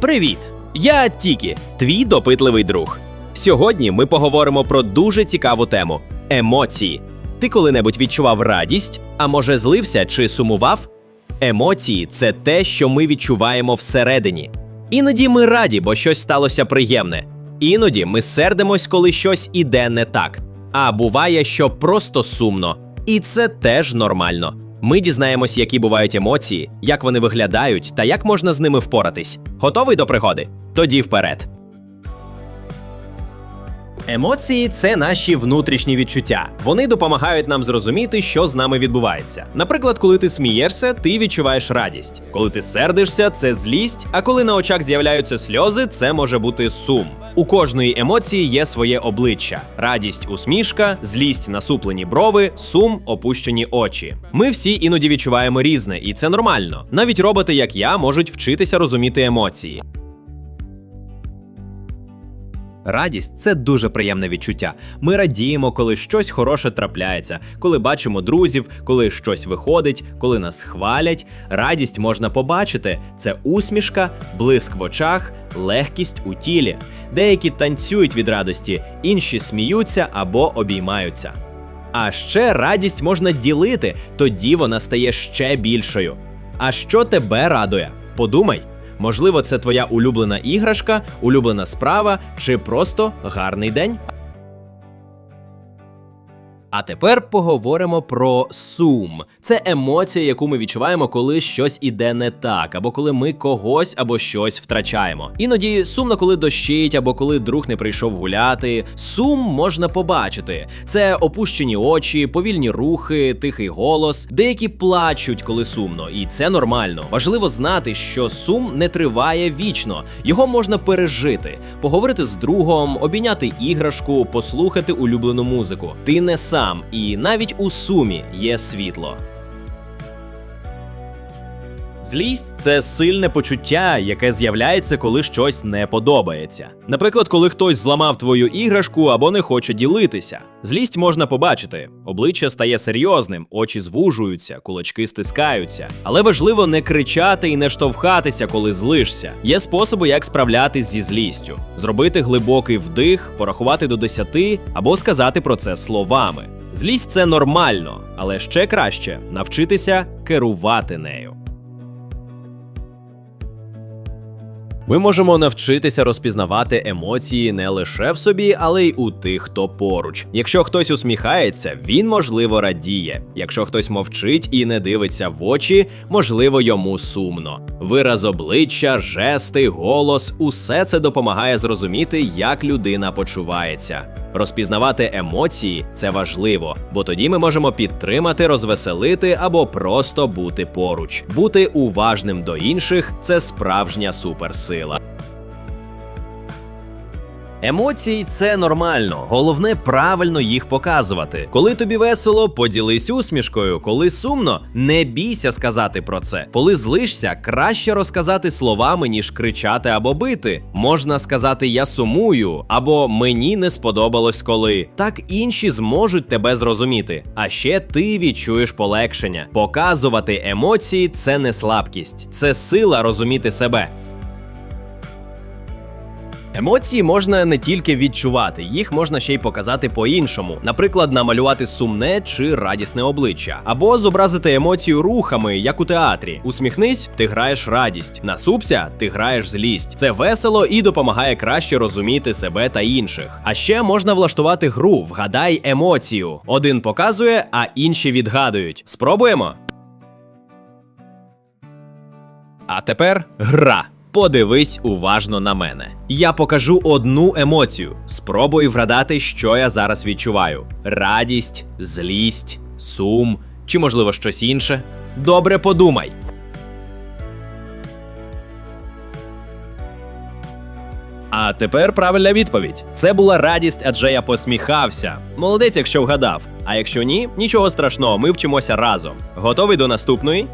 Привіт! Я Тікі, твій допитливий друг. Сьогодні ми поговоримо про дуже цікаву тему емоції. Ти коли-небудь відчував радість, а може злився чи сумував? Емоції це те, що ми відчуваємо всередині. Іноді ми раді, бо щось сталося приємне. Іноді ми сердимось, коли щось іде не так. А буває, що просто сумно. І це теж нормально. Ми дізнаємось, які бувають емоції, як вони виглядають та як можна з ними впоратись. Готовий до пригоди? Тоді вперед. Емоції це наші внутрішні відчуття. Вони допомагають нам зрозуміти, що з нами відбувається. Наприклад, коли ти смієшся, ти відчуваєш радість. Коли ти сердишся, це злість. А коли на очах з'являються сльози, це може бути сум. У кожної емоції є своє обличчя: радість, усмішка, злість, насуплені брови, сум, опущені очі. Ми всі іноді відчуваємо різне, і це нормально. Навіть роботи, як я, можуть вчитися розуміти емоції. Радість це дуже приємне відчуття. Ми радіємо, коли щось хороше трапляється, коли бачимо друзів, коли щось виходить, коли нас хвалять. Радість можна побачити це усмішка, блиск в очах, легкість у тілі. Деякі танцюють від радості, інші сміються або обіймаються. А ще радість можна ділити, тоді вона стає ще більшою. А що тебе радує? Подумай. Можливо, це твоя улюблена іграшка, улюблена справа чи просто гарний день. А тепер поговоримо про сум. Це емоція, яку ми відчуваємо, коли щось іде не так, або коли ми когось або щось втрачаємо. Іноді сумно, коли дощить, або коли друг не прийшов гуляти. Сум можна побачити. Це опущені очі, повільні рухи, тихий голос. Деякі плачуть, коли сумно, і це нормально. Важливо знати, що сум не триває вічно, його можна пережити, поговорити з другом, обійняти іграшку, послухати улюблену музику. Ти не сам, і навіть у сумі є світло. Злість це сильне почуття, яке з'являється, коли щось не подобається. Наприклад, коли хтось зламав твою іграшку або не хоче ділитися. Злість можна побачити. Обличчя стає серйозним, очі звужуються, кулачки стискаються. Але важливо не кричати і не штовхатися, коли злишся. Є способи, як справлятись зі злістю: зробити глибокий вдих, порахувати до 10 або сказати про це словами. Злість це нормально, але ще краще навчитися керувати нею. Ми можемо навчитися розпізнавати емоції не лише в собі, але й у тих, хто поруч. Якщо хтось усміхається, він можливо радіє. Якщо хтось мовчить і не дивиться в очі, можливо, йому сумно. Вираз обличчя, жести, голос усе це допомагає зрозуміти, як людина почувається. Розпізнавати емоції це важливо, бо тоді ми можемо підтримати, розвеселити або просто бути поруч. Бути уважним до інших це справжня суперсила. Емоції це нормально, головне правильно їх показувати. Коли тобі весело, поділись усмішкою. Коли сумно, не бійся сказати про це. Коли злишся, краще розказати словами, ніж кричати або бити. Можна сказати Я сумую або мені не сподобалось коли. Так інші зможуть тебе зрозуміти. А ще ти відчуєш полегшення. Показувати емоції це не слабкість, це сила розуміти себе. Емоції можна не тільки відчувати, їх можна ще й показати по-іншому. Наприклад, намалювати сумне чи радісне обличчя, або зобразити емоцію рухами, як у театрі. Усміхнись, ти граєш радість. Насупся, ти граєш злість. Це весело і допомагає краще розуміти себе та інших. А ще можна влаштувати гру, вгадай емоцію. Один показує, а інші відгадують. Спробуємо. А тепер гра. Подивись уважно на мене. Я покажу одну емоцію. Спробуй вгадати, що я зараз відчуваю: радість, злість, сум чи, можливо, щось інше. Добре подумай. А тепер правильна відповідь. Це була радість, адже я посміхався. Молодець, якщо вгадав. А якщо ні, нічого страшного, ми вчимося разом. Готовий до наступної?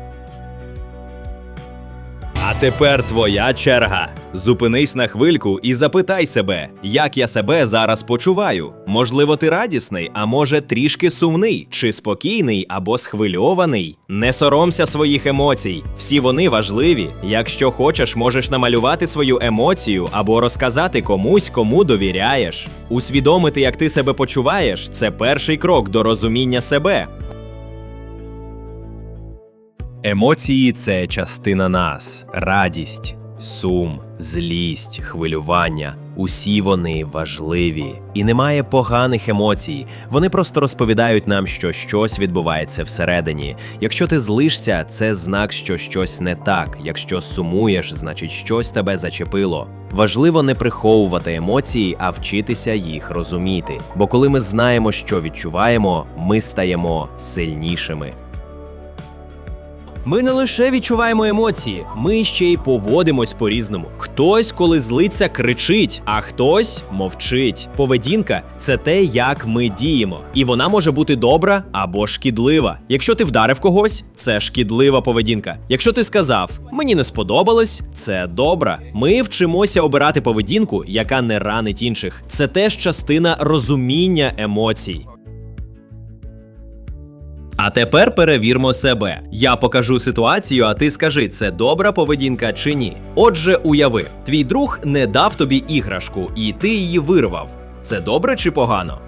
Тепер твоя черга. Зупинись на хвильку і запитай себе, як я себе зараз почуваю. Можливо, ти радісний, а може трішки сумний, чи спокійний або схвильований. Не соромся своїх емоцій. Всі вони важливі. Якщо хочеш, можеш намалювати свою емоцію або розказати комусь, кому довіряєш. Усвідомити, як ти себе почуваєш, це перший крок до розуміння себе. Емоції це частина нас, радість, сум, злість, хвилювання. Усі вони важливі. І немає поганих емоцій. Вони просто розповідають нам, що щось відбувається всередині. Якщо ти злишся, це знак, що щось не так. Якщо сумуєш, значить щось тебе зачепило. Важливо не приховувати емоції, а вчитися їх розуміти. Бо коли ми знаємо, що відчуваємо, ми стаємо сильнішими. Ми не лише відчуваємо емоції, ми ще й поводимось по-різному. Хтось, коли злиться, кричить, а хтось мовчить. Поведінка це те, як ми діємо. І вона може бути добра або шкідлива. Якщо ти вдарив когось, це шкідлива поведінка. Якщо ти сказав мені не сподобалось, це добра. Ми вчимося обирати поведінку, яка не ранить інших. Це теж частина розуміння емоцій. А тепер перевірмо себе. Я покажу ситуацію, а ти скажи, це добра поведінка чи ні. Отже, уяви, твій друг не дав тобі іграшку, і ти її вирвав. Це добре чи погано?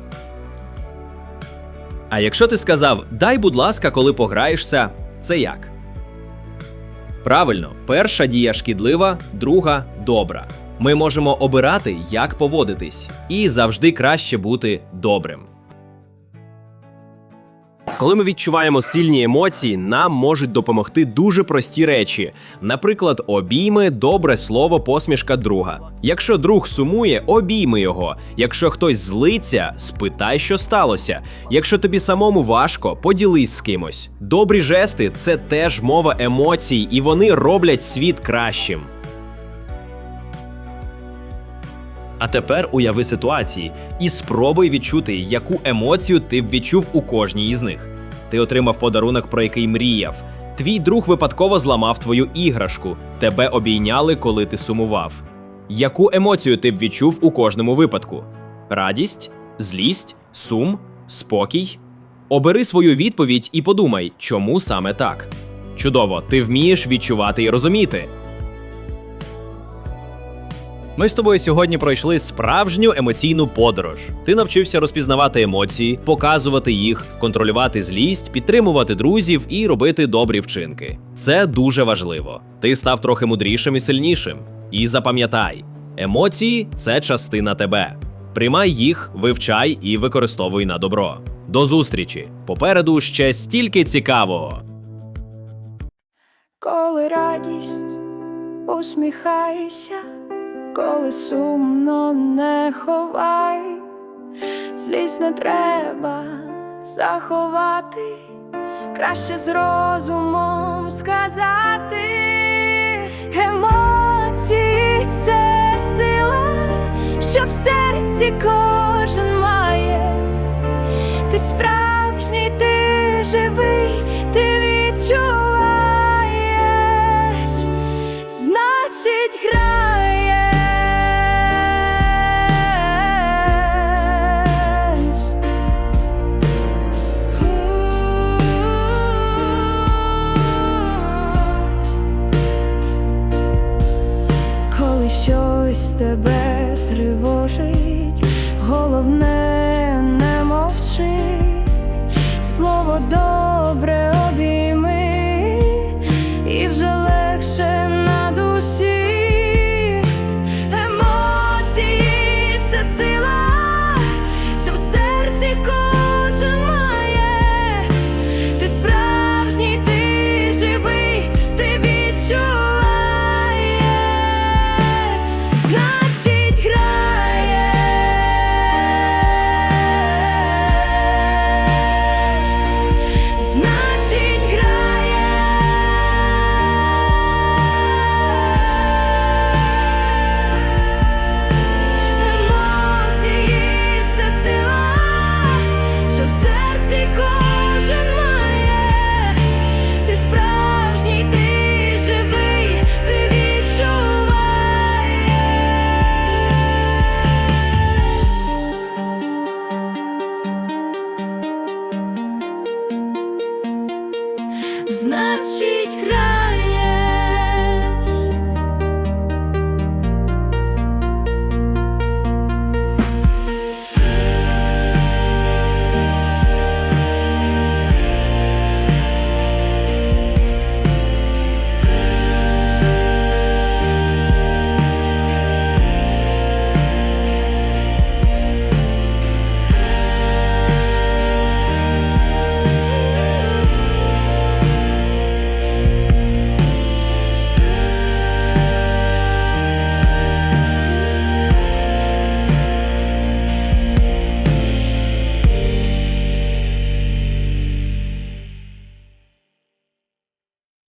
А якщо ти сказав дай, будь ласка, коли пограєшся, це як? Правильно, перша дія шкідлива, друга добра. Ми можемо обирати, як поводитись, і завжди краще бути добрим. Коли ми відчуваємо сильні емоції, нам можуть допомогти дуже прості речі, наприклад, обійми, добре слово, посмішка друга. Якщо друг сумує, обійми його. Якщо хтось злиться, спитай, що сталося. Якщо тобі самому важко, поділись з кимось. Добрі жести це теж мова емоцій, і вони роблять світ кращим. А тепер уяви ситуації і спробуй відчути, яку емоцію ти б відчув у кожній із них. Ти отримав подарунок, про який мріяв. Твій друг випадково зламав твою іграшку, тебе обійняли, коли ти сумував. Яку емоцію ти б відчув у кожному випадку? Радість, злість, сум, спокій? Обери свою відповідь і подумай, чому саме так. Чудово, ти вмієш відчувати і розуміти. Ми з тобою сьогодні пройшли справжню емоційну подорож. Ти навчився розпізнавати емоції, показувати їх, контролювати злість, підтримувати друзів і робити добрі вчинки. Це дуже важливо. Ти став трохи мудрішим і сильнішим. І запам'ятай, емоції це частина тебе. Приймай їх, вивчай і використовуй на добро. До зустрічі! Попереду ще стільки цікавого. Коли радість усміхайся, коли сумно не ховай, злість не треба заховати, краще з розумом сказати. Емоції це сила, що в серці кожен має. Ти справжній, ти живий, тебе тривожить, головне